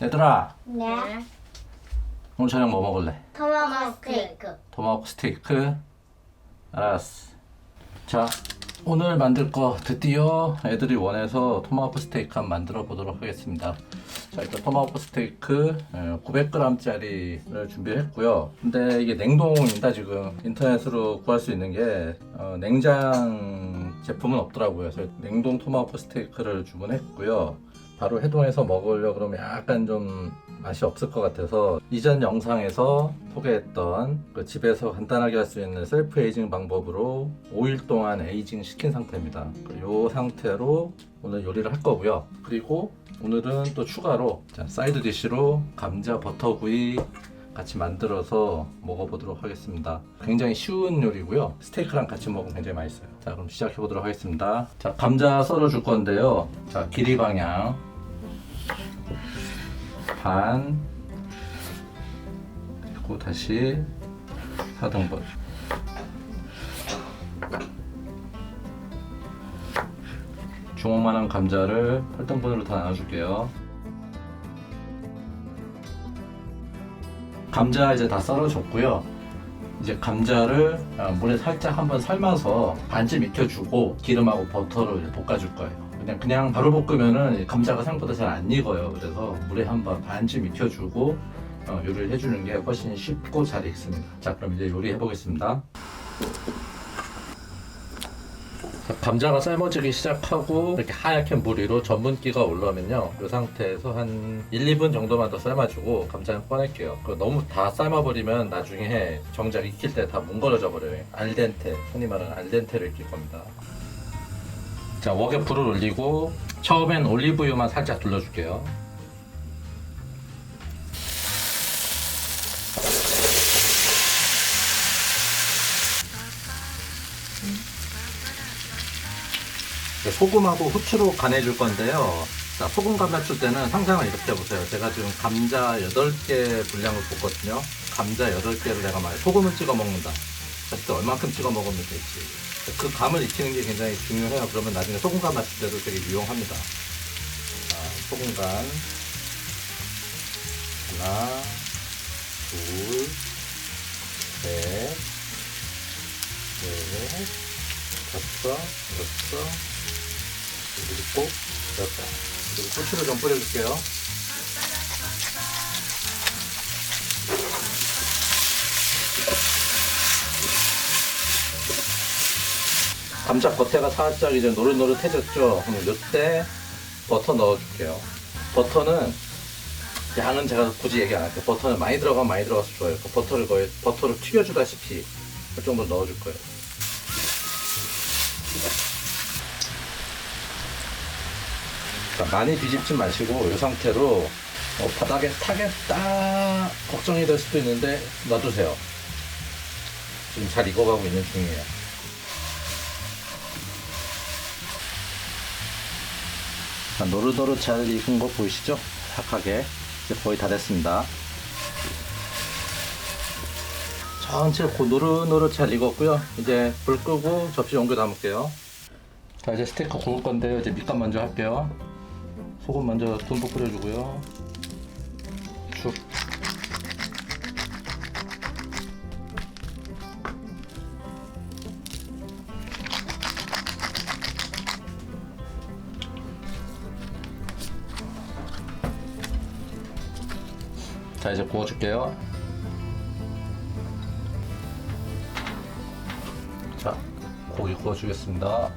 얘들아. 네. 오늘 저녁 뭐 먹을래? 토마토 스테이크. 토마호크 스테이크. 알았어. 자 오늘 만들 거 드디어 애들이 원해서 토마호크 스테이크 한번 만들어 보도록 하겠습니다. 자 일단 토마호크 스테이크 900g짜리를 준비했고요. 근데 이게 냉동입니다 지금. 인터넷으로 구할 수 있는 게 어, 냉장 제품은 없더라고요. 그래서 냉동 토마호크 스테이크를 주문했고요 바로 해동해서 먹으려 그러면 약간 좀 맛이 없을 것 같아서 이전 영상에서 소개했던 그 집에서 간단하게 할 수 있는 셀프 에이징 방법으로 5일 동안 에이징 시킨 상태입니다. 이 상태로 오늘 요리를 할 거고요. 그리고 오늘은 또 추가로 자, 사이드 디쉬로 감자 버터구이 같이 만들어서 먹어보도록 하겠습니다. 굉장히 쉬운 요리고요. 스테이크랑 같이 먹으면 굉장히 맛있어요. 자, 그럼 시작해 보도록 하겠습니다. 자, 감자 썰어 줄 건데요. 자, 길이 방향 반. 그리고 다시 4등분. 주먹만한 감자를 8등분으로 다 나눠줄게요. 감자 이제 다 썰어줬고요. 이제 감자를 아, 물에 살짝 한번 삶아서 반쯤 익혀주고 기름하고 버터를 볶아줄 거예요. 그냥 그냥 바로 볶으면은 감자가 생각보다 잘 안 익어요. 그래서 물에 한 번 반쯤 익혀주고 어, 요리를 해주는 게 훨씬 쉽고 잘 익습니다. 자 그럼 이제 요리해 보겠습니다. 감자가 삶아지기 시작하고 이렇게 하얗게 물 위로 전분기가 올라오면요 이 상태에서 한 1, 2분 정도만 더 삶아주고 감자는 꺼낼게요 그 너무 다 삶아버리면 나중에 정작 익힐 때 다 뭉거려져 버려요 알덴테 흔히 말하는 알덴테를 익힐 겁니다 자 웍에 불을 올리고 처음엔 올리브유만 살짝 둘러줄게요 네, 소금하고 후추로 간해줄 건데요. 자, 소금 간 맞출 때는 상상을 이렇게 해보세요. 제가 지금 감자 8개 분량을 볶거든요. 감자 8개를 내가 만약 소금을 찍어 먹는다. 그때 얼만큼 찍어 먹으면 될지. 그 감을 익히는 게 굉장히 중요해요. 그러면 나중에 소금 간 맞출 때도 되게 유용합니다. 자, 소금 간. 하나, 둘, 셋, 넷, 다섯, 여섯, 일곱, 여덟. 그리고 고추를 좀 뿌려줄게요. 감자 겉에가 살짝 이제 노릇노릇해졌죠? 그럼 이때 버터 넣어줄게요. 버터는 양은 제가 굳이 얘기 안 할게요. 버터는 많이 들어가면 많이 들어가서 좋아요. 그 버터를 거의 버터를 튀겨주다시피 그 정도 넣어줄 거예요. 자, 많이 뒤집지 마시고 이 상태로 어, 바닥에 타겠다 걱정이 될 수도 있는데 놔두세요. 지금 잘 익어가고 있는 중이에요. 노릇노릇 잘 익은 거 보이시죠? 착하게 이제 거의 다 됐습니다. 전체 고 노릇노릇 잘 익었고요. 이제 불 끄고 접시 옮겨 담을게요. 자 이제 스테이크 구울 건데요. 이제 밑간 먼저 할게요. 소금 먼저 듬뿍 뿌려주고요. 자 이제 구워줄게요. 자 고기 구워주겠습니다.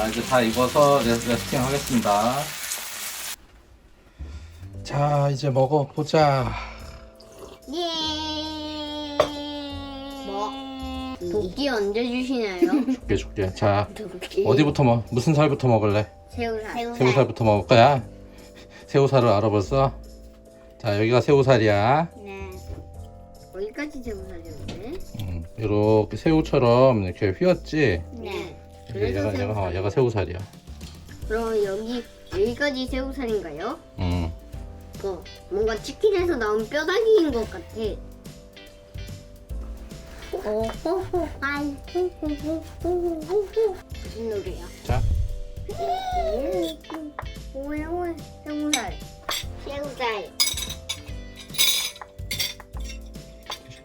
자 이제 다 익어서 레, 레스팅 하겠습니다. 자 이제 먹어보자. 예. 뭐? 도끼 언제 주시나요? 줄게 줄게. 자 도끼. 어디부터 먹? 무슨 살부터 먹을래? 새우살. 새우살. 새우살부터 먹을 거야. 새우살을 알아 벌써? 자 여기가 새우살이야. 네. 어디까지 제보살이었네? 음, 이렇게 새우처럼 이렇게 휘었지. 네. 얘가 얘가 어, 얘가 새우살이야. 그럼 여기 여기까지 새우살인가요? 음. 어, 뭔가 치킨에서 나온 뼈다귀인 것 같아. 오호호 아이 호호호호호호 무슨 노래야? 자, 오해 새우살 새우살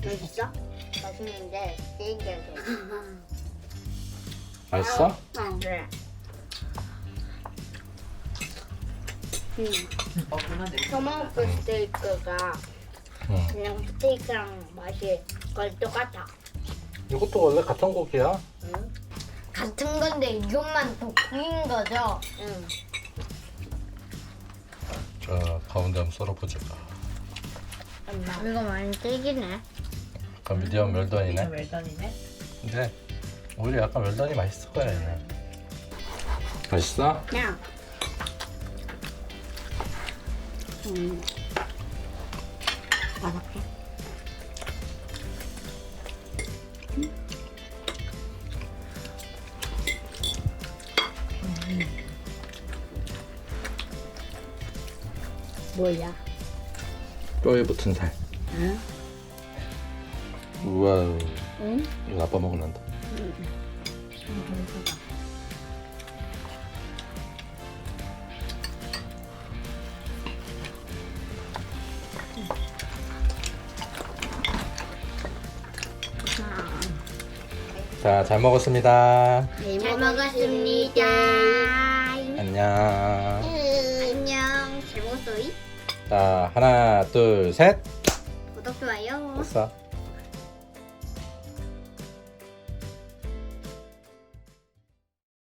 맛있어? 맛있는데 게임기에서 맛있어? 아 그래 음. 먹구나 내 토마호크 스테이크가 응. 그냥 스테이크랑 맛이 거의 똑같아 이것도 원래 같은 고기야. 같은 건데 이것만 더 구인 거죠? 응. 자, 가운데 한번 썰어보자. 이거 많이 질기네. 약간 미디엄 웰던이네. 웰던이네. 근데 오히려 약간 웰던이 맛있을 거야 얘는. 맛있어? 그냥. 음. 바삭해. 뭐야? 뼈에 붙은 살. 응? 우와. 응? 이거 아빠 먹을란다. 자, 잘 먹었습니다. 잘 먹었습니다. 안녕. 안녕. 잘 먹었어요? 자, 하나, 둘, 셋. 구독, 좋아요. 됐어.